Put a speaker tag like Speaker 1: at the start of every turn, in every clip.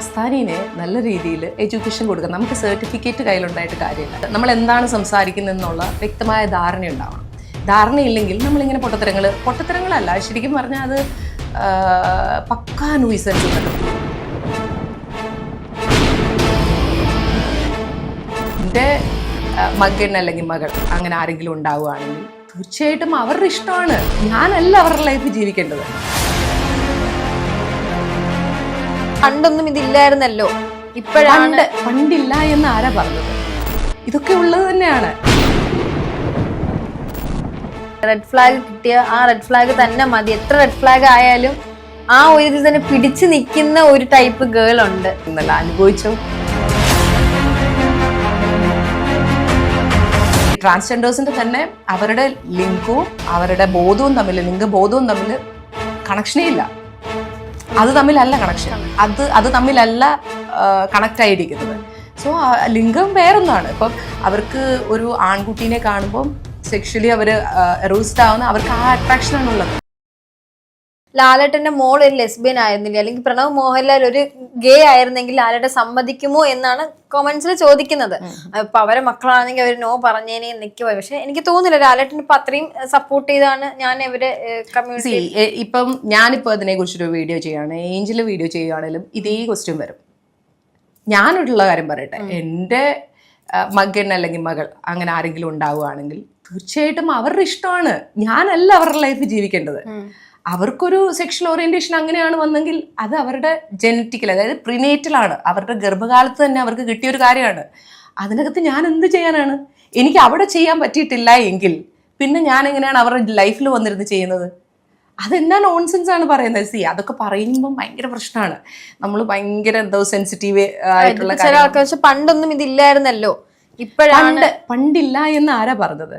Speaker 1: അസ്താനീനെ നല്ല രീതിയിൽ എഡ്യൂക്കേഷൻ കൊടുക്കുക നമുക്ക് സർട്ടിഫിക്കറ്റ് കയ്യിലുണ്ടായിട്ട് കാര്യമില്ല. നമ്മൾ എന്താണ് സംസാരിക്കുന്നതെന്നുള്ള വ്യക്തമായ ധാരണ ഉണ്ടാവണം. ധാരണയില്ലെങ്കിൽ നമ്മളിങ്ങനെ പൊട്ടത്തരങ്ങൾ പൊട്ടത്തരങ്ങളല്ല. ശരിക്കും പറഞ്ഞാൽ അത് പക്കാ നൂയിസൻസ് എന്റെ മകൻ അല്ലെങ്കിൽ മകൾ അങ്ങനെ ആരെങ്കിലും ഉണ്ടാവുകയാണെങ്കിൽ തീർച്ചയായിട്ടും അവരുടെ ഇഷ്ടമാണ്. ഞാനല്ല അവരുടെ ലൈഫ് ജീവിക്കേണ്ടത്.
Speaker 2: പണ്ടൊന്നും ഇതില്ലായിരുന്നല്ലോ. ഇപ്പോഴാണ്
Speaker 1: പണ്ട് പണ്ടില്ല എന്ന് ആരാ പറഞ്ഞത്? ഇതൊക്കെ ഉള്ളത് തന്നെയാണ്.
Speaker 2: റെഡ് ഫ്ലാഗ് കിട്ടിയ ആ റെഡ് ഫ്ലാഗ് തന്നെ മതി. എത്ര റെഡ് ഫ്ലാഗ് ആയാലും ആ ഒരു ഇതിൽ തന്നെ പിടിച്ചു നിൽക്കുന്ന ഒരു ടൈപ്പ് ഗേൾ ഉണ്ട്.
Speaker 1: എന്നല്ല അനുഭവിച്ചു? ട്രാൻസ്ജെൻഡേഴ്സിന്റെ തന്നെ അവരുടെ ലിങ്കും അവരുടെ ബോധവും തമ്മിൽ ലിംഗ ബോധവും തമ്മിൽ കണക്ഷനേ ഇല്ല. അത് തമ്മിലല്ല കണക്ഷൻ അത് അത് തമ്മിലല്ല കണക്റ്റ് ആയിരിക്കുന്നത്. സോ ലിംഗം വേറൊന്നാണ്. ഇപ്പം അവർക്ക് ഒരു ആൺകുട്ടീനെ കാണുമ്പം സെക്ഷലി അവർ റൂസ്ഡ് ആവുന്ന അവർക്ക് ആ അട്രാക്ഷൻ ആണുള്ളത്
Speaker 2: ലാലേട്ടന്റെ മോൾ ഒരു ലെസ്ബിയൻ ആയിരുന്നില്ല? അല്ലെങ്കിൽ പ്രണവ് മോഹൻലാൽ ഒരു ഗേ ആയിരുന്നെങ്കിൽ ലാലേട്ടൻ സമ്മതിക്കുമോ എന്നാണ് കൊമന്റ്സിൽ ചോദിക്കുന്നത്. അപ്പൊ അവരെ മക്കളാണെങ്കിൽ അവർ നോ പറഞ്ഞേനെ നിൽക്കുക പക്ഷെ എനിക്ക് തോന്നുന്നില്ല ലാലേട്ടൻ ഇപ്പൊ അത്രയും സപ്പോർട്ട് ചെയ്താണ് ഞാൻ ഇവരെ കമ്മ്യൂണിറ്റി
Speaker 1: ഇപ്പം ഞാനിപ്പോ അതിനെ കുറിച്ചൊരു വീഡിയോ ചെയ്യുകയാണ് ഏഞ്ചൽ വീഡിയോ ചെയ്യുകയാണെങ്കിലും ഇതേ ക്വസ്റ്റ്യൻ വരും. ഞാനോടുള്ള കാര്യം പറയട്ടെ. എന്റെ മകൻ അല്ലെങ്കിൽ മകൾ അങ്ങനെ ആരെങ്കിലും ഉണ്ടാവുകയാണെങ്കിൽ തീർച്ചയായിട്ടും അവരുടെ ഇഷ്ടമാണ്. ഞാനല്ല അവരുടെ ലൈഫ് ജീവിക്കേണ്ടത്. അവർക്കൊരു സെക്ഷൽ ഓറിയന്റേഷൻ അങ്ങനെയാണ് വന്നെങ്കിൽ അത് അവരുടെ ജനറ്റിക്കൽ അതായത് പ്രിനേറ്റലാണ് അവരുടെ ഗർഭകാലത്ത് തന്നെ അവർക്ക് കിട്ടിയ ഒരു കാര്യമാണ്. അതിനകത്ത് ഞാൻ എന്ത് ചെയ്യാനാണ്? എനിക്ക് അവിടെ ചെയ്യാൻ പറ്റിയിട്ടില്ല എങ്കിൽ പിന്നെ ഞാൻ എങ്ങനെയാണ് അവരുടെ ലൈഫിൽ വന്നിരുന്ന് ചെയ്യുന്നത്? അതെന്നാ നോൺസെൻസ് ആണ് പറയുന്നത്. സി അതൊക്കെ പറയുമ്പോൾ ഭയങ്കര പ്രശ്നമാണ്. നമ്മൾ ഭയങ്കര എന്തോ സെൻസിറ്റീവ് ആയിട്ടുള്ള
Speaker 2: പണ്ടൊന്നും ഇതില്ലായിരുന്നല്ലോ. ഇപ്പോഴാണ്
Speaker 1: പണ്ട് പണ്ടില്ല എന്ന് ആരാ പറഞ്ഞത്?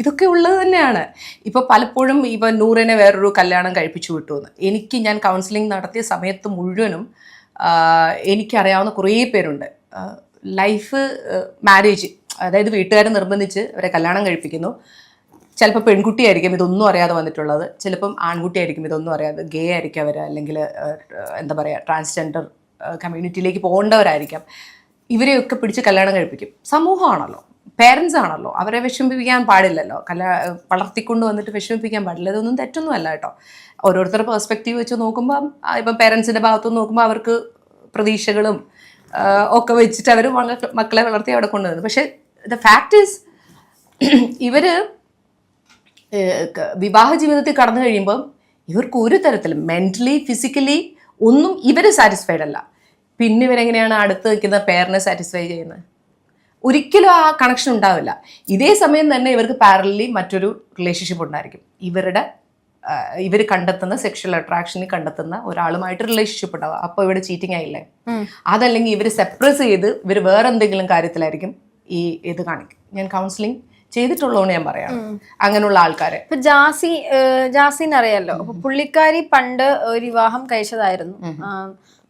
Speaker 1: ഇതൊക്കെ ഉള്ളത് തന്നെയാണ്. ഇപ്പോൾ പലപ്പോഴും ഇവ നൂറിനെ വേറൊരു കല്യാണം കഴിപ്പിച്ചു വിട്ടു എന്ന്. എനിക്ക് ഞാൻ കൗൺസിലിംഗ് നടത്തിയ സമയത്ത് മുഴുവനും എനിക്കറിയാവുന്ന കുറേ പേരുണ്ട്. ലൈഫ് മാരേജ് അതായത് വീട്ടുകാർ നിർബന്ധിച്ച് അവരെ കല്യാണം കഴിപ്പിക്കുന്നു. ചിലപ്പോൾ പെൺകുട്ടിയായിരിക്കും ഇതൊന്നും അറിയാതെ വന്നിട്ടുള്ളത്. ചിലപ്പം ആൺകുട്ടിയായിരിക്കും ഇതൊന്നും അറിയാതെ ഗേ ആയിരിക്കും അവർ അല്ലെങ്കിൽ എന്താ പറയുക ട്രാൻസ്ജെൻഡർ കമ്മ്യൂണിറ്റിയിലേക്ക് പോകേണ്ടവരായിരിക്കാം. ഇവരെയൊക്കെ പിടിച്ച് കല്യാണം കഴിപ്പിക്കും. സമൂഹമാണല്ലോ. പേരൻസ് ആണല്ലോ. അവരെ വിഷമിപ്പിക്കാൻ പാടില്ലല്ലോ. കല വളർത്തിക്കൊണ്ട് വന്നിട്ട് വിഷമിപ്പിക്കാൻ പാടില്ല. ഇതൊന്നും തെറ്റൊന്നും അല്ല കേട്ടോ. ഓരോരുത്തരുടെ പെർസ്പെക്റ്റീവ് വെച്ച് നോക്കുമ്പോൾ ഇപ്പം പേരൻസിന്റെ ഭാഗത്തുനിന്ന് നോക്കുമ്പോൾ അവർക്ക് പ്രതീക്ഷകളും ഒക്കെ വെച്ചിട്ട് അവർ മക്കളെ വളർത്തി അവിടെ കൊണ്ടുവന്നു പക്ഷേ ദ ഫാക്റ്റ് ഈസ് ഇവർ വിവാഹ ജീവിതത്തിൽ കടന്നു കഴിയുമ്പം ഇവർക്ക് ഒരു തരത്തിലും മെന്റലി ഫിസിക്കലി ഒന്നും ഇവർ സാറ്റിസ്ഫൈഡ് അല്ല. പിന്നെ ഇവരെങ്ങനെയാണ് അടുത്ത് നിൽക്കുന്ന പേരനെ സാറ്റിസ്ഫൈ ചെയ്യുന്നത്? ഒരിക്കലും ആ കണക്ഷൻ ഉണ്ടാവില്ല. ഇതേ സമയം തന്നെ ഇവർക്ക് പാരലി മറ്റൊരു റിലേഷൻഷിപ്പ് ഉണ്ടായിരിക്കും. ഇവരുടെ ഇവർ കണ്ടെത്തുന്ന സെക്ഷൽ അട്രാക്ഷനിൽ കണ്ടെത്തുന്ന ഒരാളുമായിട്ട് റിലേഷൻഷിപ്പ് ഉണ്ടാവുക. അപ്പോൾ ഇവിടെ ചീറ്റിംഗ് ആയില്ലേ? അതല്ലെങ്കിൽ ഇവർ സെപ്രസ് ചെയ്ത് ഇവർ വേറെ എന്തെങ്കിലും കാര്യത്തിലായിരിക്കും ഈ ഇത് കാണിക്കും ഞാൻ കൗൺസിലിംഗ് ചെയ്തിട്ടുള്ളതെന്ന് ഞാൻ പറയാം. അങ്ങനെയുള്ള ആൾക്കാരെ.
Speaker 2: ഇപ്പൊ ജാസി ജാസിന്ന് ജാസിനെ അറിയാലോ? അപ്പൊ പുള്ളിക്കാരി പണ്ട് ഒരു വിവാഹം കഴിച്ചതായിരുന്നു.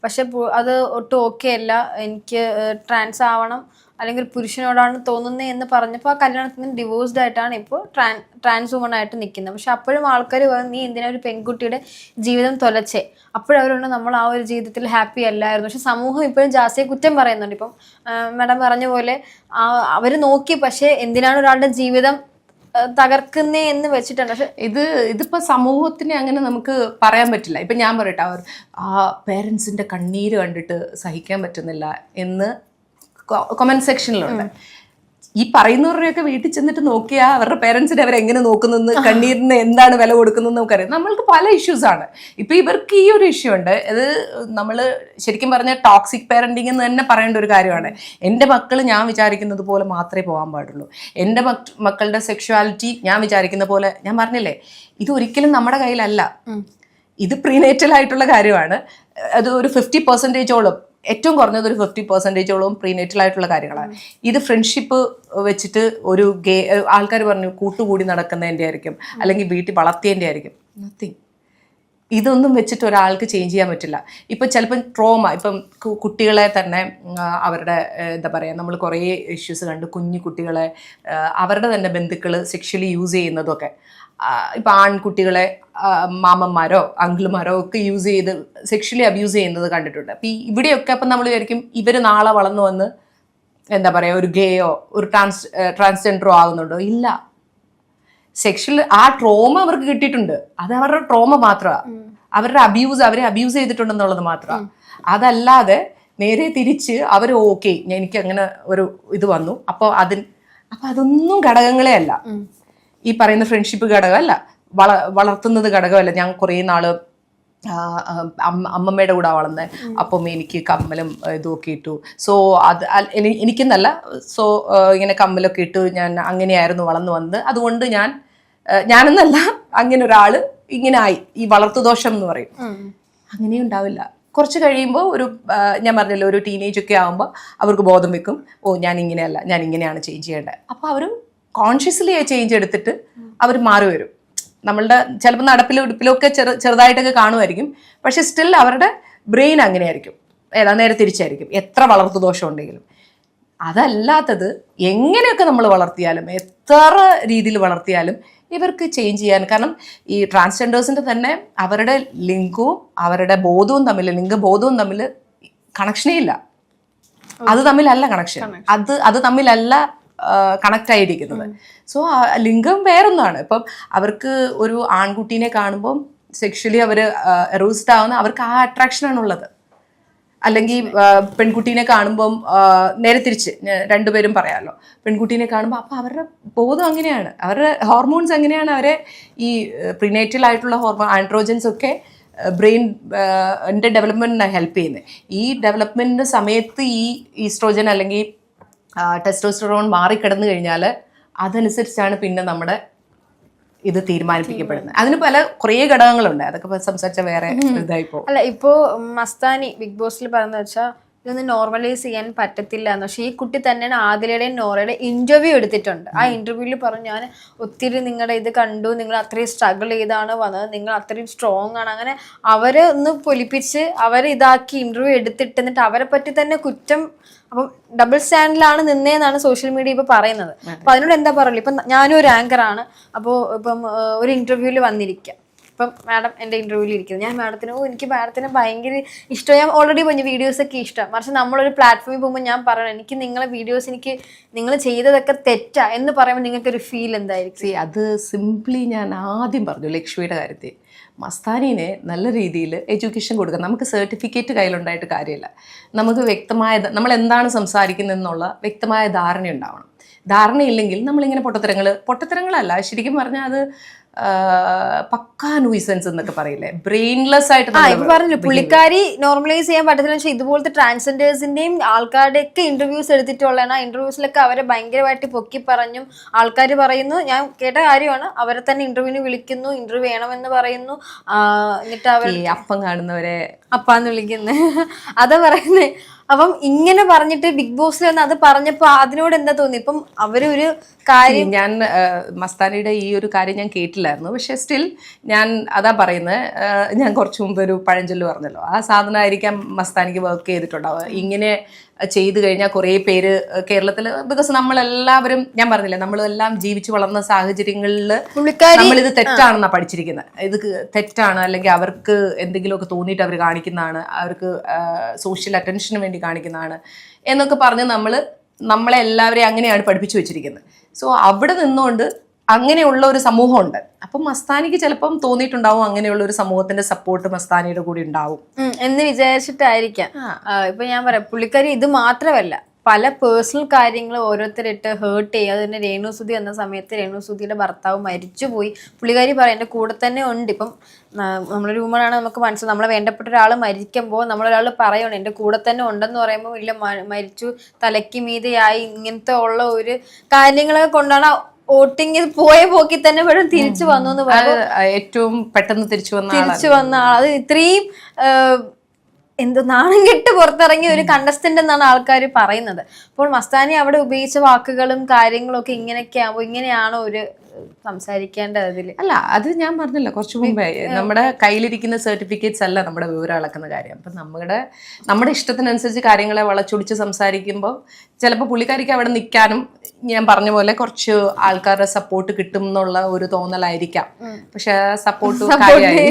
Speaker 2: പക്ഷെ അത് ഒട്ടും ഓക്കെ അല്ല. എനിക്ക് ട്രാൻസ് ആവണം. അല്ലെങ്കിൽ പുരുഷനോടാണ് തോന്നുന്നത് എന്ന് പറഞ്ഞപ്പോൾ ആ കല്യാണത്തിന് ഡിവോഴ്സ്ഡ് ആയിട്ടാണ് ഇപ്പോൾ ട്രാൻ ട്രാൻസ് വുമൺ ആയിട്ട് നിൽക്കുന്നത് പക്ഷെ അപ്പോഴും ആൾക്കാർ പറഞ്ഞു നീ എന്തിനാ ഒരു പെൺകുട്ടിയുടെ ജീവിതം തൊലച്ചേ? അപ്പോഴവരുണ്ട് നമ്മൾ ആ ഒരു ജീവിതത്തിൽ ഹാപ്പി അല്ലായിരുന്നു. പക്ഷെ സമൂഹം ഇപ്പോഴും ജാസിയെ കുറ്റം പറയുന്നുണ്ട്. ഇപ്പം മാഡം പറഞ്ഞ പോലെ അവർ നോക്കി പക്ഷേ എന്തിനാണ് ഒരാളുടെ ജീവിതം തകർക്കുന്നേ എന്ന് വെച്ചിട്ടുണ്ട്. പക്ഷെ
Speaker 1: ഇത് ഇതിപ്പോ സമൂഹത്തിനെ അങ്ങനെ നമുക്ക് പറയാൻ പറ്റില്ല. ഇപ്പൊ ഞാൻ പറയട്ടെ അവർ ആ പേരൻസിന്റെ കണ്ണീര് കണ്ടിട്ട് സഹിക്കാൻ പറ്റുന്നില്ല എന്ന് കൊമന്റ് സെക്ഷനിലുണ്ട് ഈ പറയുന്നവരുടെയൊക്കെ വീട്ടിൽ ചെന്നിട്ട് നോക്കിയാൽ അവരുടെ പേരൻസിനെ അവരെങ്ങനെ നോക്കുന്നെന്ന് കണ്ണീരിന് എന്താണ് വില കൊടുക്കുന്നതെന്ന് നമുക്കറിയാം. നമ്മൾക്ക് പല ഇഷ്യൂസ് ആണ്. ഇപ്പൊ ഇവർക്ക് ഈ ഒരു ഇഷ്യൂ ഉണ്ട്. അത് നമ്മൾ ശരിക്കും പറഞ്ഞ ടോക്സിക് പാരന്റിങ് എന്ന് തന്നെ പറയേണ്ട ഒരു കാര്യമാണ്. എന്റെ മക്കൾ ഞാൻ വിചാരിക്കുന്നത് പോലെ മാത്രമേ പോകാൻ പാടുള്ളൂ. എന്റെ മക് മക്കളുടെ സെക്ഷുവാലിറ്റി ഞാൻ വിചാരിക്കുന്ന പോലെ ഞാൻ പറഞ്ഞില്ലേ ഇത് ഒരിക്കലും നമ്മുടെ കയ്യിലല്ല. ഇത് പ്രീനേറ്റൽ ആയിട്ടുള്ള കാര്യമാണ്. അത് ഒരു ഫിഫ്റ്റി പെർസെന്റേജോളം ഏറ്റവും കുറഞ്ഞത് ഒരു ഫിഫ്റ്റി പെർസെന്റേജോളം പ്രീനേറ്റൽ ആയിട്ടുള്ള കാര്യങ്ങളാണ് ഇത് ഫ്രണ്ട്ഷിപ്പ് വെച്ചിട്ട് ഒരു ഗേ ആൾക്കാർ പറഞ്ഞു കൂട്ടുകൂടി നടക്കുന്നതിന്റെ ആയിരിക്കും. അല്ലെങ്കിൽ വീട്ടിൽ വളർത്തിയതിന്റെ ആയിരിക്കും. നത്തിങ് ഇതൊന്നും വെച്ചിട്ട് ഒരാൾക്ക് ചേഞ്ച് ചെയ്യാൻ പറ്റില്ല. ഇപ്പം ചിലപ്പം ട്രോമ ഇപ്പം കുട്ടികളെ തന്നെ അവരുടെ എന്താ പറയുക നമ്മൾ കുറേ ഇഷ്യൂസ് കണ്ട് കുഞ്ഞു കുട്ടികളെ അവരുടെ തന്നെ ബന്ധുക്കൾ സെക്ഷലി യൂസ് ചെയ്യുന്നതൊക്കെ. ഇപ്പം ആൺകുട്ടികളെ മാമന്മാരോ അങ്കിളുമാരോ ഒക്കെ യൂസ് ചെയ്ത് സെക്ഷലി അബ്യൂസ് ചെയ്യുന്നത് കണ്ടിട്ടുണ്ട്. അപ്പം ഇവിടെയൊക്കെ അപ്പം നമ്മൾ വിചാരിക്കും ഇവർ നാളെ വളർന്നു വന്ന് എന്താ പറയുക ഒരു ഗേയോ ഒരു ട്രാൻസ് ട്രാൻസ്ജെൻഡറോ ആകുന്നുണ്ടോ ഇല്ല. സെക്ഷൽ ആ ട്രോമ അവർക്ക് കിട്ടിയിട്ടുണ്ട്. അത് അവരുടെ ട്രോമ മാത്രമാണ് അവരുടെ അബ്യൂസ് അവരെ അബ്യൂസ് ചെയ്തിട്ടുണ്ടെന്നുള്ളത് മാത്രമാണ് അതല്ലാതെ നേരെ തിരിച്ച് അവർ ഓക്കെ എനിക്ക് അങ്ങനെ ഒരു ഇത് വന്നു. അപ്പോൾ അതിൽ അപ്പൊ അതൊന്നും ഘടകങ്ങളെ അല്ല. ഈ പറയുന്ന ഫ്രണ്ട്ഷിപ്പ് ഘടകമല്ല. വള വളർത്തുന്നത് ഘടകമല്ല. ഞാൻ കുറേ നാൾ അമ്മമ്മയുടെ കൂടെ വളർന്നത് അപ്പം എനിക്ക് കമ്മലും ഇതുമൊക്കെ ഇട്ടു. സോ അത് എനിക്കെന്നല്ല സോ ഇങ്ങനെ കമ്മലൊക്കെ ഇട്ടു ഞാൻ അങ്ങനെയായിരുന്നു വളർന്നു വന്നത്. അതുകൊണ്ട് ഞാൻ ഞാനെന്നല്ല അങ്ങനെ ഒരാൾ ഇങ്ങനെ ആയി. ഈ വളർത്തുദോഷം എന്ന് പറയും. അങ്ങനെ ഉണ്ടാവില്ല. കുറച്ച് കഴിയുമ്പോൾ ഒരു ഞാൻ പറഞ്ഞല്ലോ ഒരു ടീനേജ് ഒക്കെ ആകുമ്പോൾ അവർക്ക് ബോധം വെക്കും. ഓ ഞാൻ ഇങ്ങനെയല്ല ഞാൻ ഇങ്ങനെയാണ് ചേഞ്ച് ചെയ്യേണ്ടത് അപ്പോൾ അവർ കോൺഷ്യസ്ലി ചേഞ്ച് എടുത്തിട്ട് അവർ മാറി വരും നമ്മളുടെ ചിലപ്പോൾ നടപ്പിലും ഉടുപ്പിലും ഒക്കെ ചെറു ചെറുതായിട്ടൊക്കെ കാണുമായിരിക്കും. പക്ഷെ സ്റ്റിൽ അവരുടെ ബ്രെയിൻ അങ്ങനെയായിരിക്കും. ഏതാ നേരെ തിരിച്ചായിരിക്കും. എത്ര വളർത്തു ദോഷം ഉണ്ടെങ്കിലും. അതല്ലാത്തത് എങ്ങനെയൊക്കെ നമ്മൾ വളർത്തിയാലും എത്ര രീതിയിൽ വളർത്തിയാലും ഇവർക്ക് ചേഞ്ച് ചെയ്യാൻ കാരണം ഈ ട്രാൻസ്ജെൻഡേഴ്സിന്റെ തന്നെ അവരുടെ ലിംഗവും അവരുടെ ബോധവും തമ്മിൽ ലിംഗ ബോധവും തമ്മിൽ കണക്ഷനേ ഇല്ല. അത് തമ്മിലല്ല കണക്ഷൻ അത് അത് തമ്മിലല്ല കണക്ട് ആയിരിക്കുന്നത്. സോ ലിംഗം വേറൊന്നാണ്. ഇപ്പം അവർക്ക് ഒരു ആൺകുട്ടീനെ കാണുമ്പോൾ സെക്ഷലി അവർ എറൂസ്ഡ് ആവുന്ന അവർക്ക് ആ അട്രാക്ഷനാണ് ഉള്ളത്. അല്ലെങ്കിൽ പെൺകുട്ടീനെ കാണുമ്പം നേരെ തിരിച്ച് രണ്ടുപേരും പറയാമല്ലോ പെൺകുട്ടീനെ കാണുമ്പോൾ അപ്പം അവരുടെ ബോധം അങ്ങനെയാണ്. അവരുടെ ഹോർമോൺസ് എങ്ങനെയാണ് അവരെ ഈ പ്രിനേറ്റൽ ആയിട്ടുള്ള ഹോർമോൺ ആൻഡ്രോജൻസ് ഒക്കെ ബ്രെയിൻ എന്റെ ഡെവലപ്മെന്റിനാണ് ഹെൽപ്പ് ചെയ്യുന്നത് ഈ ഡെവലപ്മെന്റിന്റെ സമയത്ത് ഈ ഈസ്ട്രോജൻ അല്ലെങ്കിൽ ടെസ്റ്റോസ്റ്ററോൺ മാറിക്കിടന്നു കഴിഞ്ഞാൽ അതനുസരിച്ചാണ് പിന്നെ നമ്മുടെ ഇത് തീരുമാനിപ്പിക്കപ്പെടുന്നത്. അതിന് പല കുറേ ഘടകങ്ങളുണ്ട്. അതൊക്കെ സംസാരിച്ച വേറെ ഇതായിപ്പോ
Speaker 2: അല്ല ഇപ്പോ മസ്താനി ബിഗ് ബോസിൽ പറഞ്ഞ വെച്ചാൽ ഇതൊന്ന് നോർമലൈസ് ചെയ്യാൻ പറ്റത്തില്ല എന്ന്. പക്ഷേ ഈ കുട്ടി തന്നെയാണ് ആദിലയുടെയും നോറയുടെ ഇന്റർവ്യൂ എടുത്തിട്ടുണ്ട്. ആ ഇന്റർവ്യൂവിൽ പറഞ്ഞു ഞാൻ ഒത്തിരി നിങ്ങളുടെ ഇത് കണ്ടു. നിങ്ങൾ അത്രയും സ്ട്രഗിൾ ചെയ്താണ് വന്നത്. നിങ്ങൾ അത്രയും സ്ട്രോങ് ആണ്. അങ്ങനെ അവരെ ഒന്ന് പൊലിപ്പിച്ച് അവരെ ഇതാക്കി ഇന്റർവ്യൂ എടുത്തിട്ട് എന്നിട്ട് അവരെ പറ്റി തന്നെ കുറ്റം അപ്പം ഡബിൾ സ്റ്റാൻഡിലാണ് നിന്നേന്നാണ് സോഷ്യൽ മീഡിയ ഇപ്പൊ പറയുന്നത്. അപ്പൊ അതിനോട് എന്താ പറയുള്ളൂ? ഇപ്പൊ ഞാനും ഒരു ആങ്കറാണ് ആണ്. അപ്പോൾ ഇപ്പം ഒരു ഇന്റർവ്യൂവിൽ വന്നിരിക്കാം. ഇപ്പം മാഡം എന്റെ ഇന്റർവ്യൂവിൽ ഇരിക്കുന്നത് ഞാൻ മാഡത്തിന് ഓ എനിക്ക് മാഡത്തിന് ഭയങ്കര ഇഷ്ടം. ഞാൻ ഓൾറെഡി പറഞ്ഞു വീഡിയോസൊക്കെ ഇഷ്ടം. മറിച്ച് നമ്മളൊരു പ്ലാറ്റ്ഫോമിൽ പോകുമ്പോൾ ഞാൻ പറയണം എനിക്ക് നിങ്ങളെ വീഡിയോസ് എനിക്ക് നിങ്ങൾ ചെയ്തതൊക്കെ തെറ്റാ എന്ന് പറയുമ്പോൾ നിങ്ങൾക്ക് ഒരു ഫീൽ എന്തായിരിക്കും
Speaker 1: അത് സിംപ്ലി ഞാൻ ആദ്യം പറഞ്ഞു ലക്ഷ്മിയുടെ കാര്യത്തിൽ. മസ്താനീനെ നല്ല രീതിയിൽ എഡ്യൂക്കേഷൻ കൊടുക്കുക നമുക്ക് സർട്ടിഫിക്കറ്റ് കയ്യിലുണ്ടായിട്ട് കാര്യമില്ല. നമുക്ക് വ്യക്തമായ നമ്മൾ എന്താണ് സംസാരിക്കുന്നതെന്നുള്ള വ്യക്തമായ ധാരണ ഉണ്ടാവണം ധാരണയില്ലെങ്കിൽ നമ്മളിങ്ങനെ പൊട്ടത്തരങ്ങൾ പൊട്ടത്തരങ്ങളല്ല. ശരിക്കും പറഞ്ഞാൽ അത് പക്കാ നൂയിസൻസ് എന്നൊക്കെ പറയില്ലേ? ബ്രെയിൻലെസ് ആയിട്ട്
Speaker 2: പറഞ്ഞില്ല പുള്ളിക്കാരി നോർമലൈസ് ചെയ്യാൻ പറ്റത്തില്ല. പക്ഷേ ഇതുപോലത്തെ ട്രാൻസ്ജെൻഡേഴ്സിന്റെയും ആൾക്കാരുടെ ഒക്കെ ഇന്റർവ്യൂസ് എടുത്തിട്ടുള്ളതാണ്. ആ ഇന്റർവ്യൂസിലൊക്കെ അവരെ ഭയങ്കരമായിട്ട് പൊക്കി പറഞ്ഞും ആൾക്കാർ പറയുന്നു. ഞാൻ കേട്ട കാര്യമാണ് അവരെ തന്നെ ഇന്റർവ്യൂവിന് വിളിക്കുന്നു ഇന്റർവ്യൂ വേണമെന്ന് പറയുന്നു. എന്നിട്ട് അവർ
Speaker 1: അപ്പം കാണുന്നവരെ
Speaker 2: അപ്പാന്ന് വിളിക്കുന്നത് അതാ പറയുന്നേ അപ്പം ഇങ്ങനെ പറഞ്ഞിട്ട് ബിഗ് ബോസിൽ വന്ന് അത് പറഞ്ഞപ്പോ അതിനോട് എന്താ തോന്നി ഇപ്പം അവരൊരു കാര്യം
Speaker 1: ഞാൻ മസ്താനയുടെ ഈ ഒരു കാര്യം ഞാൻ കേട്ടില്ലായിരുന്നു. പക്ഷെ സ്റ്റിൽ ഞാൻ അതാ പറയുന്നത് ഞാൻ കുറച്ചു മുമ്പ് ഒരു പഴഞ്ചൊല്ല് പറഞ്ഞല്ലോ. ആ സാധനമായിരിക്കാം മസ്താനിക്ക് വർക്ക് ചെയ്തിട്ടുണ്ടാവുക. ഇങ്ങനെ ചെയ്തു കഴിഞ്ഞാൽ കുറേ പേര് കേരളത്തിൽ ബിക്കോസ് നമ്മളെല്ലാവരും ഞാൻ പറഞ്ഞില്ലേ നമ്മളെല്ലാം ജീവിച്ചു വളർന്ന സാഹചര്യങ്ങളിൽ നമ്മളിത് തെറ്റാണെന്നാണ് പഠിച്ചിരിക്കുന്നത് ഇത് തെറ്റാണ് അല്ലെങ്കിൽ അവർക്ക് എന്തെങ്കിലുമൊക്കെ തോന്നിയിട്ട് അവർ കാണിക്കുന്നതാണ്. അവർക്ക് സോഷ്യൽ അറ്റൻഷന് വേണ്ടി കാണിക്കുന്നതാണ് എന്നൊക്കെ പറഞ്ഞ് നമ്മൾ നമ്മളെ എല്ലാവരെയും അങ്ങനെയാണ് പഠിപ്പിച്ചു വെച്ചിരിക്കുന്നത്. സോ അവിടെ നിന്നുകൊണ്ട് അങ്ങനെയുള്ള ഒരു സമൂഹമുണ്ട്. അപ്പം മസ്താനിക്ക് ചിലപ്പം തോന്നിയിട്ടുണ്ടാവും അങ്ങനെയുള്ള ഒരു സമൂഹത്തിന്റെ സപ്പോർട്ട് മസ്താനിയുടെ കൂടി ഉണ്ടാവും.
Speaker 2: എന്ന് വിചാരിച്ചിട്ടായിരിക്കാം. ഇപ്പൊ ഞാൻ പറയാം പുള്ളിക്കാരി ഇത് മാത്രമല്ല പല പേഴ്സണൽ കാര്യങ്ങൾ ഓരോരുത്തരിട്ട് ഹേർട്ട് ചെയ്യുക അത് തന്നെ രേണുസുതി എന്ന സമയത്ത് രേണുസുതിയുടെ ഭർത്താവ് മരിച്ചുപോയി. പുള്ളിക്കാരി പറയാം എന്റെ കൂടെ തന്നെ ഉണ്ട്. ഇപ്പം ആ, നമ്മളൊരു വുമണാണ് നമുക്ക് മനസ്സിലാവും നമ്മളെ വേണ്ടപ്പെട്ട ഒരാൾ മരിക്കുമ്പോൾ നമ്മളൊരാൾ പറയണം എന്റെ കൂടെ തന്നെ ഉണ്ടെന്ന് പറയുമ്പോൾ ഇല്ല മരിച്ചു തലയ്ക്ക് മീതെയായി ഇങ്ങനത്തെ ഉള്ള ഒരു കാര്യങ്ങളൊക്കെ കൊണ്ടാണ് വോട്ടിങ് പോയ പോക്കി തന്നെ വേണം തിരിച്ചു വന്നു എന്ന്
Speaker 1: പറഞ്ഞു ഏറ്റവും പെട്ടെന്ന് തിരിച്ചു വന്ന
Speaker 2: തിരിച്ചു വന്ന ആൾ അത് ഇത്രയും എന്തോ നാണം കെട്ട് പുറത്തിറങ്ങിയ ഒരു കണ്ടസ്റ്റന്റ് എന്നാണ് ആൾക്കാർ പറയുന്നത്. അപ്പോൾ മസ്താനി അവിടെ ഉപയോഗിച്ച വാക്കുകളും കാര്യങ്ങളും ഒക്കെ ഇങ്ങനെയൊക്കെ ആകുമ്പോൾ ഇങ്ങനെയാണോ ഒരു സംസാരിക്കേണ്ട അതിൽ
Speaker 1: അല്ല അത് ഞാൻ പറഞ്ഞല്ലോ കുറച്ച് മുമ്പേ. നമ്മുടെ കയ്യിലിരിക്കുന്ന സർട്ടിഫിക്കറ്റ്സ് അല്ല നമ്മുടെ വിവരം അളക്കുന്ന കാര്യം. അപ്പം നമ്മുടെ നമ്മുടെ ഇഷ്ടത്തിനനുസരിച്ച് കാര്യങ്ങളെ വളച്ചൊടിച്ച് സംസാരിക്കുമ്പോൾ ചിലപ്പോൾ പുള്ളിക്കാരിക്ക് അവിടെ നിൽക്കാനും ഞാൻ പറഞ്ഞ പോലെ കുറച്ച് ആൾക്കാരുടെ സപ്പോർട്ട് കിട്ടും എന്നുള്ള ഒരു തോന്നലായിരിക്കാം. പക്ഷെ സപ്പോർട്ട് കാര്യമായി.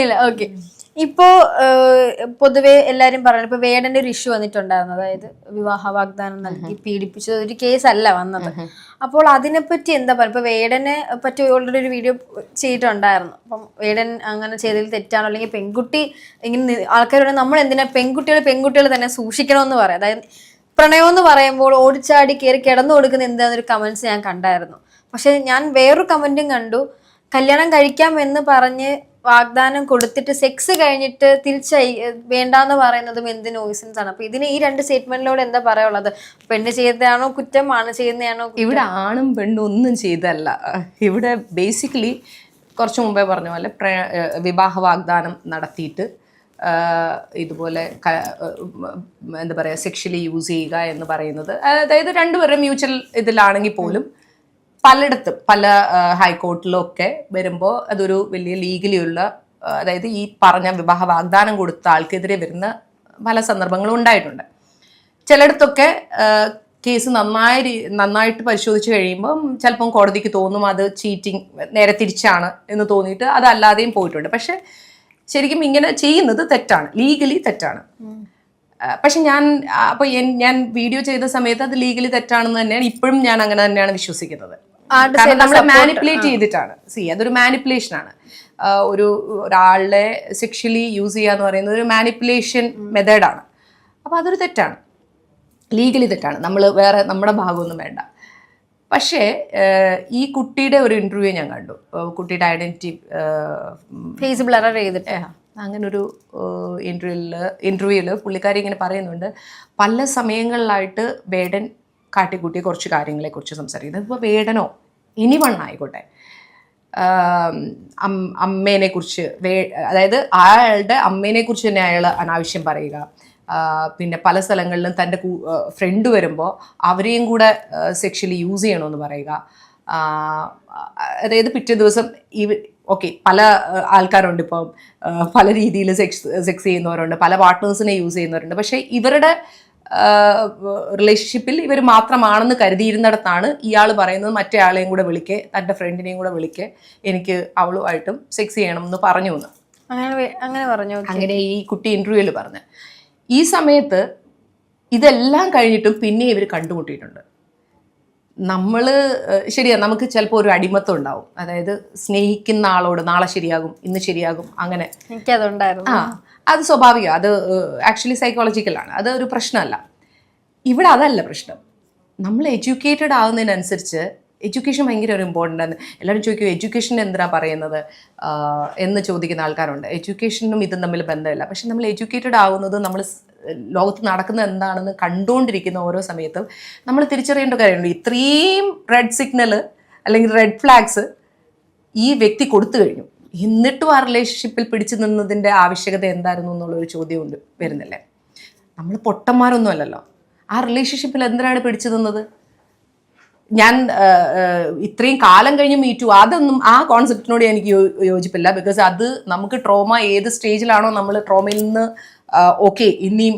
Speaker 2: ഇല്ല. ഓക്കെ. ഇപ്പോ ഏഹ്, പൊതുവെ എല്ലാരും പറയുന്നത് ഇപ്പൊ വേടന്റെ ഒരു ഇഷ്യൂ വന്നിട്ടുണ്ടായിരുന്നു. അതായത് വിവാഹ വാഗ്ദാനം നൽകി പീഡിപ്പിച്ചത് ഒരു കേസ് അല്ല വന്നത് അപ്പോൾ അതിനെപ്പറ്റി എന്താ പറയുക ഇപ്പൊ വേടനെ പറ്റി ഓൾറെഡി ഒരു വീഡിയോ ചെയ്തിട്ടുണ്ടായിരുന്നു. അപ്പം വേടൻ അങ്ങനെ ചെയ്തതിൽ തെറ്റാണോ? അല്ലെങ്കിൽ പെൺകുട്ടി ഇങ്ങനെ ആൾക്കാരോട് നമ്മൾ എന്തിനാ പെൺകുട്ടികൾ പെൺകുട്ടികൾ തന്നെ സൂക്ഷിക്കണമെന്ന് പറയാം. അതായത് പ്രണയം എന്ന് പറയുമ്പോൾ ഓടിച്ചാടി കയറി കിടന്നു കൊടുക്കുന്ന എന്താണെന്നൊരു കമന്റ്സ് ഞാൻ കണ്ടായിരുന്നു. പക്ഷെ ഞാൻ വേറൊരു കമന്റും കണ്ടു. കല്യാണം കഴിക്കാം എന്ന് പറഞ്ഞ് വാഗ്ദാനം കൊടുത്തിട്ട് സെക്സ് കഴിഞ്ഞിട്ട് തിരിച്ചയി വേണ്ടാന്ന് പറയുന്നതും എന്ത് നോയിസൻസ് ആണ് അപ്പൊ ഇതിന് ഈ രണ്ട് സ്റ്റേറ്റ്മെന്റിലൂടെ എന്താ പറയാനുള്ളത്? പെണ്ണ് ചെയ്തതാണോ കുറ്റം? ആണ് ചെയ്യുന്നതാണോ
Speaker 1: ഇവിടെ ആണും പെണ്ണും ഒന്നും ചെയ്തല്ല ഇവിടെ ബേസിക്കലി കുറച്ച് മുമ്പേ പറഞ്ഞ പോലെ പ്ര വിവാഹ വാഗ്ദാനം നടത്തിയിട്ട് ഇതുപോലെ എന്താ പറയുക സെക്ഷലി യൂസ് ചെയ്യുക എന്ന് പറയുന്നത്. അതായത് രണ്ടുപേരും മ്യൂച്വൽ ഇതിലാണെങ്കിൽ പോലും പലയിടത്തും പല ഹൈക്കോർട്ടിലും ഒക്കെ വരുമ്പോൾ അതൊരു വലിയ ലീഗലിയുള്ള അതായത് ഈ പറഞ്ഞ വിവാഹ വാഗ്ദാനം കൊടുത്ത ആൾക്കെതിരെ വരുന്ന പല സന്ദർഭങ്ങളും ഉണ്ടായിട്ടുണ്ട്. ചിലയിടത്തൊക്കെ കേസ് നന്നായി നന്നായിട്ട് പരിശോധിച്ച് കഴിയുമ്പം ചിലപ്പം കോടതിക്ക് തോന്നും അത് ചീറ്റിംഗ് നേരെ തിരിച്ചാണ് എന്ന് തോന്നിയിട്ട് അതല്ലാതെയും പോയിട്ടുണ്ട്. പക്ഷെ ശരിക്കും ഇങ്ങനെ ചെയ്യുന്നത് തെറ്റാണ്. ലീഗലി തെറ്റാണ്. പക്ഷെ ഞാൻ അപ്പോൾ അപ്പൊ ഞാൻ വീഡിയോ ചെയ്ത സമയത്ത് അത് ലീഗലി തെറ്റാണെന്ന് തന്നെയാണ് ഇപ്പോഴും ഞാൻ അങ്ങനെ തന്നെയാണ് വിശ്വസിക്കുന്നത്. മാനിപ്പുലേറ്റ് ചെയ്തിട്ടാണ്. സി അതൊരു മാനിപ്പുലേഷൻ ആണ്. ഒരു ഒരാളെ സെക്ഷലി യൂസ് ചെയ്യുക എന്ന് പറയുന്നത് ഒരു മാനിപ്പുലേഷൻ മെത്തേഡാണ് അപ്പോൾ അതൊരു തെറ്റാണ്. ലീഗലി തെറ്റാണ്. നമ്മൾ വേറെ നമ്മുടെ ഭാഗമൊന്നും വേണ്ട. പക്ഷേ ഈ കുട്ടിയുടെ ഒരു ഇന്റർവ്യൂ ഞാൻ കണ്ടു. കുട്ടിയുടെ ഐഡന്റിറ്റി
Speaker 2: ഫേസ് ബ്ലറർ ചെയ്തിട്ട്.
Speaker 1: അങ്ങനൊരു ഇന്റർവ്യൂവിൽ ഇന്റർവ്യൂവിൽ പുള്ളിക്കാരി ഇങ്ങനെ പറയുന്നുണ്ട്. പല സമയങ്ങളിലായിട്ട് വേടൻ കാട്ടിക്കൂട്ടിയ കുറച്ച് കാര്യങ്ങളെക്കുറിച്ച് സംസാരിക്കുന്നത് ഇപ്പോൾ വേടനോ ഇനി അം- അമ്മേനെ കുറിച്ച് വേ അതായത് അയാളുടെ അമ്മേനെ കുറിച്ച് തന്നെ അയാൾ അനാവശ്യം പറയുക. പിന്നെ പല സ്ഥലങ്ങളിലും തന്റെ ഫ്രണ്ട് വരുമ്പോൾ അവരെയും കൂടെ സെക്ഷലി യൂസ് ചെയ്യണമെന്ന് പറയുക. അതായത് പിറ്റേ ദിവസം ഈ ഓക്കെ പല ആൾക്കാരുണ്ട് ഇപ്പോൾ പല രീതിയിൽ സെക്സ് സെക്സ് ചെയ്യുന്നവരുണ്ട് പല പാർട്ട്നേഴ്സിനെ യൂസ് ചെയ്യുന്നവരുണ്ട്. പക്ഷേ ഇവരുടെ റിലേഷൻഷിപ്പിൽ ഇവർ മാത്രമാണെന്ന് കരുതിയിരുന്നിടത്താണ് ഇയാൾ പറയുന്നത് മറ്റേ ആളെയും കൂടെ വിളിക്കെ തന്റെ ഫ്രണ്ടിനെയും കൂടെ വിളിക്കെ എനിക്ക് അവളുമായിട്ടും സെക്സ് ചെയ്യണം എന്ന് പറഞ്ഞു എന്ന്.
Speaker 2: അങ്ങനെ അങ്ങനെ പറഞ്ഞു
Speaker 1: അങ്ങനെ ഈ കുട്ടി ഇന്റർവ്യൂവിൽ പറഞ്ഞു. ഈ സമയത്ത് ഇതെല്ലാം കഴിഞ്ഞിട്ടും പിന്നെ ഇവർ കണ്ടുമുട്ടിയിട്ടുണ്ട്. നമ്മൾ ശരിയാ നമുക്ക് ചിലപ്പോൾ ഒരു അടിമത്തം ഉണ്ടാവും. അതായത് സ്നേഹിക്കുന്ന ആളോട് നാളെ ശരിയാകും ഇന്ന് ശരിയാകും അങ്ങനെ.
Speaker 2: എനിക്കതുണ്ടായിരുന്നു.
Speaker 1: ആ അത് സ്വാഭാവികം. അത് ആക്ച്വലി സൈക്കോളജിക്കലാണ് അത് ഒരു പ്രശ്നമല്ല. ഇവിടെ അതല്ല പ്രശ്നം. നമ്മൾ എഡ്യൂക്കേറ്റഡ് ആവുന്നതിനനുസരിച്ച് എഡ്യൂക്കേഷൻ ഭയങ്കര ഒരു ഇമ്പോർട്ടന്റ് ആണ്. എല്ലാവരും ചോദിക്കും എഡ്യൂക്കേഷൻ എന്തിനാ പറയുന്നത്? എന്ന് ചോദിക്കുന്ന ആൾക്കാരുണ്ട്. എഡ്യൂക്കേഷനും ഇതും തമ്മിൽ ബന്ധമില്ല. പക്ഷെ നമ്മൾ എഡ്യൂക്കേറ്റഡ് ആവുന്നത് നമ്മൾ ലോകത്ത് നടക്കുന്നത് എന്താണെന്ന് കണ്ടുകൊണ്ടിരിക്കുന്ന ഓരോ സമയത്തും നമ്മൾ തിരിച്ചറിയേണ്ട കാര്യമുണ്ട്. ഇത്രയും റെഡ് സിഗ്നൽ അല്ലെങ്കിൽ റെഡ് ഫ്ലാഗ്സ് ഈ വ്യക്തി കൊടുത്തു കഴിഞ്ഞു. എന്നിട്ടും ആ റിലേഷൻഷിപ്പിൽ പിടിച്ചു നിന്നതിന്റെ ആവശ്യകത എന്തായിരുന്നു എന്നുള്ളൊരു ചോദ്യം ഉണ്ട് വരുന്നില്ലേ? നമ്മൾ പൊട്ടന്മാരൊന്നും അല്ലല്ലോ ആ റിലേഷൻഷിപ്പിൽ എന്തിനാണ് പിടിച്ചു നിന്നത്? ഞാൻ ഇത്രയും കാലം കഴിഞ്ഞ് മീറ്റു അതൊന്നും ആ കോൺസെപ്റ്റിനോട് എനിക്ക് യോജിപ്പില്ല. ബിക്കോസ് അത് നമുക്ക് ട്രോമ ഏത് സ്റ്റേജിലാണോ നമ്മൾ ട്രോമയിൽ നിന്ന് ഓക്കെ ഇനിയും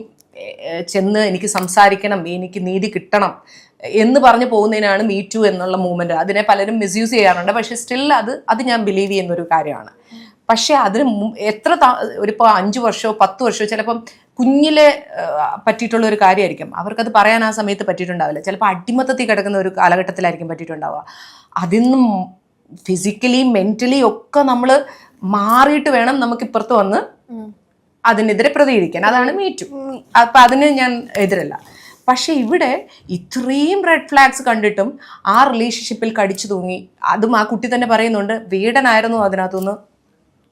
Speaker 1: ചെന്ന് എനിക്ക് സംസാരിക്കണം എനിക്ക് നീതി കിട്ടണം. എന്ന് പറഞ്ഞു പോകുന്നതിനാണ് മീ ടു എന്നുള്ള മൂവ്മെന്റ് അതിനെ പലരും മിസ്യൂസ് ചെയ്യാറുണ്ട്. പക്ഷെ സ്റ്റിൽ അത് അത് ഞാൻ ബിലീവ് ചെയ്യുന്ന ഒരു കാര്യമാണ്. പക്ഷെ അതിന് എത്ര ഒരു ഒരിപ്പോൾ അഞ്ച് വർഷമോ പത്ത് വർഷമോ ചിലപ്പം കുഞ്ഞിലെ പറ്റിയിട്ടുള്ള ഒരു കാര്യമായിരിക്കും അവർക്കത് പറയാൻ ആ സമയത്ത് പറ്റിയിട്ടുണ്ടാവില്ല. ചിലപ്പോൾ അടിമത്തത്തിൽ കിടക്കുന്ന ഒരു കാലഘട്ടത്തിലായിരിക്കും പറ്റിയിട്ടുണ്ടാവുക. അതിന്നും ഫിസിക്കലി മെന്റലി ഒക്കെ നമ്മൾ മാറിയിട്ട് വേണം നമുക്ക് ഇപ്പുറത്ത് വന്ന് അതിനെതിരെ പ്രതികരിക്കാൻ. അതാണ് മീറ്റു അപ്പൊ അതിന് ഞാൻ എതിരല്ല. പക്ഷെ ഇവിടെ ഇത്രയും റെഡ് ഫ്ലാഗ്സ് കണ്ടിട്ടും ആ റിലേഷൻഷിപ്പിൽ കടിച്ചു തൂങ്ങി. അതും ആ കുട്ടി തന്നെ പറയുന്നുണ്ട് വീടനായിരുന്നു അതിനകത്തുനിന്ന്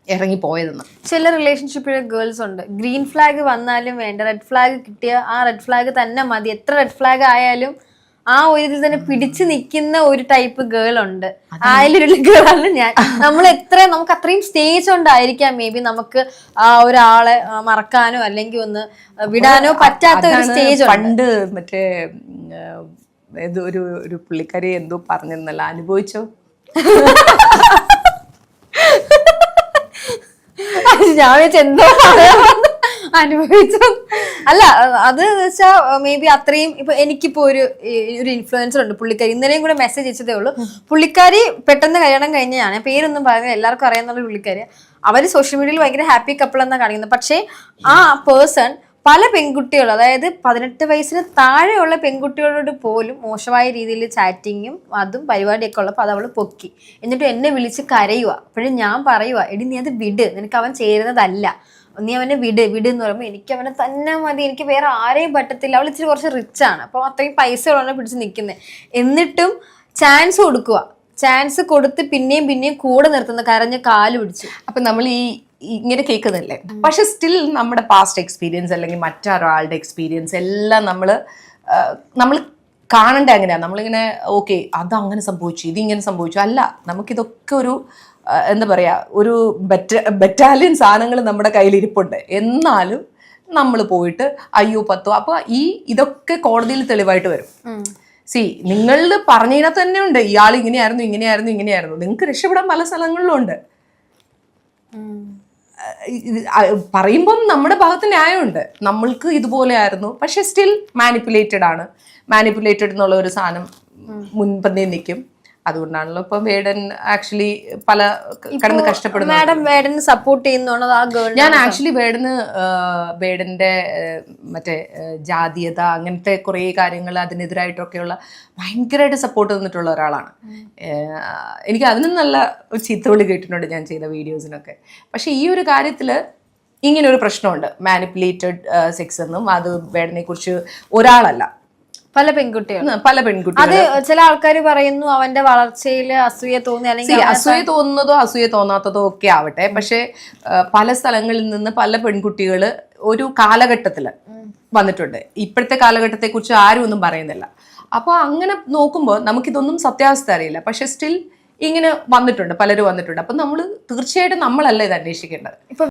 Speaker 1: ഇറങ്ങി പോയതെന്ന്
Speaker 2: ചില റിലേഷൻഷിപ്പിലെ ഗേൾസ് ഉണ്ട്. ഗ്രീൻ ഫ്ലാഗ് വന്നാലും വേണ്ട റെഡ് ഫ്ലാഗ് കിട്ടിയ ആ റെഡ് ഫ്ലാഗ് തന്നെ മതി. എത്ര റെഡ് ഫ്ലാഗ് ആയാലും ആ ഒരു ഇതിൽ തന്നെ പിടിച്ചു നിൽക്കുന്ന ഒരു ടൈപ്പ് ഗേൾ ഉണ്ട്. അതിലൊരു ആണ് ഞാൻ. നമ്മൾ എത്ര നമുക്ക് അത്രയും സ്റ്റേജ് ഉണ്ടായിരിക്കാം മേ ബി നമുക്ക് ആ ഒരാളെ മറക്കാനോ അല്ലെങ്കിൽ ഒന്ന് വിടാനോ പറ്റാത്ത ഒരു സ്റ്റേജ്
Speaker 1: പണ്ട് മറ്റേ ഏതോ ഒരു ഒരു പുള്ളിക്കാരി എന്തോ പറഞ്ഞിരുന്നല്ല അനുഭവിച്ചോ?
Speaker 2: ഞാൻ വെച്ച് എന്തോ അനുഭവിച്ചു അല്ല അത് വെച്ചാ മേ ബി അത്രയും ഇപ്പൊ എനിക്കിപ്പോ ഒരു ഒരു ഇൻഫ്ലുവൻസർ ഉണ്ട് പുള്ളിക്കാരി. ഇന്നലെയും കൂടെ മെസ്സേജ് അയച്ചതേ ഉള്ളൂ. പുള്ളിക്കാരി പെട്ടെന്ന് കല്യാണം കഴിഞ്ഞാണ് പേരൊന്നും പറയുന്നത് എല്ലാവർക്കും അറിയാവുന്ന ഒരു പുള്ളിക്കാരി. അവർ സോഷ്യൽ മീഡിയയിൽ ഭയങ്കര ഹാപ്പി കപ്പിൾ എന്നാണ് കാണിക്കുന്നത്. പക്ഷേ ആ പേഴ്സൺ പല പെൺകുട്ടികൾ അതായത് പതിനെട്ട് വയസ്സിന് താഴെയുള്ള പെൺകുട്ടികളോട് പോലും മോശമായ രീതിയിൽ ചാറ്റിങ്ങും അതും പരിപാടിയൊക്കെ ഉള്ളപ്പോൾ അത് അവൾ പൊക്കി. എന്നിട്ട് എന്നെ വിളിച്ച് കരയുക അപ്പോഴും ഞാൻ പറയുക എടി നീ അത് വിട്. നിനക്ക് അവൻ ചേരുന്നതല്ല നീ അവനെ വിട് വിട് എന്ന് പറയുമ്പോൾ എനിക്ക് അവനെ തന്നെ മതി. എനിക്ക് വേറെ ആരെയും പറ്റത്തില്ല. അവൾ ഇച്ചിരി കുറച്ച് റിച്ച് ആണ്. അപ്പോൾ അത്രയും പൈസ ഉള്ളവനെ പിടിച്ച് നിൽക്കുന്നത് എന്നിട്ടും ചാൻസ് കൊടുക്കുക ചാൻസ് കൊടുത്ത് പിന്നെയും പിന്നെയും കൂടെ നിർത്തുന്ന കരഞ്ഞ കാൽ പിടിച്ചു.
Speaker 1: അപ്പൊ നമ്മൾ ഈ ഇങ്ങനെ കേൾക്കുന്നല്ലേ പക്ഷെ സ്റ്റിൽ നമ്മുടെ പാസ്റ്റ് എക്സ്പീരിയൻസ് അല്ലെങ്കിൽ മറ്റൊരാളുടെ എക്സ്പീരിയൻസ് എല്ലാം നമ്മൾ നമ്മൾ കാണണ്ടേ അങ്ങനെയാണ് നമ്മളിങ്ങനെ ഓക്കെ അത് അങ്ങനെ സംഭവിച്ചു ഇതിങ്ങനെ ഇങ്ങനെ സംഭവിച്ചു. അല്ല നമുക്കിതൊക്കെ ഒരു എന്താ പറയുക ഒരു ബെറ്റ ബറ്റാലിയൻ സാധനങ്ങൾ നമ്മുടെ കയ്യിൽ ഇരിപ്പുണ്ട് എന്നാലും നമ്മൾ പോയിട്ട് അയ്യോ പത്തോ അപ്പൊ ഈ ഇതൊക്കെ കോടതിയിൽ തെളിവായിട്ട് വരും. സി നിങ്ങൾ പറഞ്ഞതിനകത്ത് തന്നെ ഉണ്ട് ഇയാൾ ഇങ്ങനെയായിരുന്നു ഇങ്ങനെയായിരുന്നു ഇങ്ങനെയായിരുന്നു. നിങ്ങൾക്ക് രക്ഷപ്പെടാൻ പല സ്ഥലങ്ങളിലും ഉണ്ട്. പറയുമ്പം നമ്മുടെ ഭാഗത്ത് ന്യായമുണ്ട്. നമ്മൾക്ക് ഇതുപോലെ ആയിരുന്നു. പക്ഷെ സ്റ്റിൽ മാനിപ്പുലേറ്റഡ് ആണ്. മാനിപ്പുലേറ്റഡ് എന്നുള്ള ഒരു സാധനം മുൻപന്തി നിൽക്കും. അതുകൊണ്ടാണല്ലോ ഇപ്പൊ വേടൻ ആക്ച്വലി പല കടന്ന് കഷ്ടപ്പെടുന്നു
Speaker 2: മാഡം വേടനെ സപ്പോർട്ട് ചെയ്യുന്നോണ്ട് ആ ഗേൾ
Speaker 1: ഞാൻ ആക്ച്വലി വേടന് വേടന്റെ മറ്റേ ജാതീയത അങ്ങനത്തെ കുറേ കാര്യങ്ങൾ അതിനെതിരായിട്ടൊക്കെയുള്ള ഭയങ്കരമായിട്ട് സപ്പോർട്ട് തന്നിട്ടുള്ള ഒരാളാണ്. എനിക്ക് അതിനും നല്ല ഒരു ചീത്തവിളി കേട്ടിട്ടുണ്ട് ഞാൻ ചെയ്ത വീഡിയോസിനൊക്കെ. പക്ഷെ ഈ ഒരു കാര്യത്തിൽ ഇങ്ങനെ ഒരു പ്രശ്നമുണ്ട് മാനിപ്പുലേറ്റഡ് സെക്സ് എന്നും അത് വേടനെ കുറിച്ച് ഒരാളല്ല.
Speaker 2: പല പെൺകുട്ടികൾ
Speaker 1: പല പെൺകുട്ടികൾ
Speaker 2: അത് ചില ആൾക്കാർ പറയുന്നു അവന്റെ വളർച്ചയിൽ അസൂയ തോന്നി അല്ലെങ്കിൽ
Speaker 1: അസൂയ തോന്നുന്നതോ അസൂയ തോന്നാത്തതോ ഒക്കെ ആവട്ടെ. പക്ഷെ പല സ്ഥലങ്ങളിൽ നിന്ന് പല പെൺകുട്ടികൾ ഒരു കാലഘട്ടത്തിൽ വന്നിട്ടുണ്ട്. ഇപ്പോഴത്തെ കാലഘട്ടത്തെ കുറിച്ച് ആരും ഒന്നും പറയുന്നില്ല. അപ്പൊ അങ്ങനെ നോക്കുമ്പോൾ നമുക്കിതൊന്നും സത്യാവസ്ഥ അറിയില്ല. പക്ഷെ സ്റ്റിൽ ഇങ്ങനെ വന്നിട്ടുണ്ട്. പലരും വന്നിട്ടുണ്ട്. അപ്പൊ നമ്മൾ തീർച്ചയായിട്ടും നമ്മളല്ല ഇത് അന്വേഷിക്കേണ്ടത്.
Speaker 2: ഇപ്പൊ